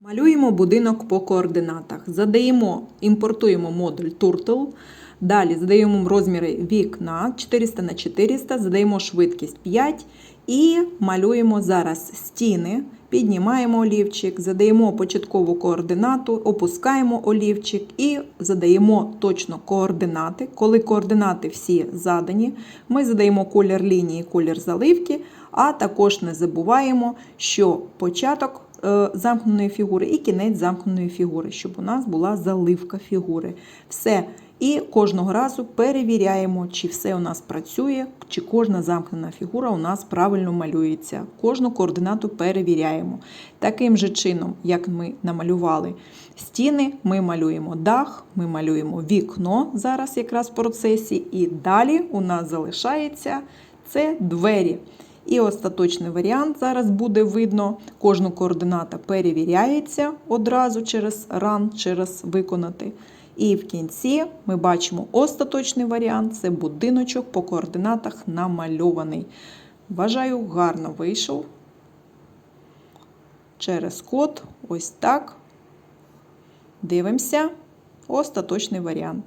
Малюємо будинок по координатах. Задаємо, імпортуємо модуль Turtle. Далі задаємо розміри вікна 400 на 400, задаємо швидкість 5 і малюємо зараз стіни. Піднімаємо олівчик, задаємо початкову координату, опускаємо олівчик і задаємо точно координати. Коли координати всі задані, ми задаємо колір лінії, колір заливки, а також не забуваємо, що початок замкненої фігури і кінець замкненої фігури, щоб у нас була заливка фігури. Все. І кожного разу перевіряємо, чи все у нас працює, чи кожна замкнена фігура у нас правильно малюється. Кожну координату перевіряємо. Таким же чином, як ми намалювали стіни, ми малюємо дах, ми малюємо вікно зараз якраз в процесі, і далі у нас залишається це двері. І остаточний варіант зараз буде видно. Кожну координата перевіряється одразу через ран, через виконати. І в кінці ми бачимо остаточний варіант це будиночок по координатах намальований. Вважаю, гарно вийшов. Через код, ось так. Дивимося. Остаточний варіант.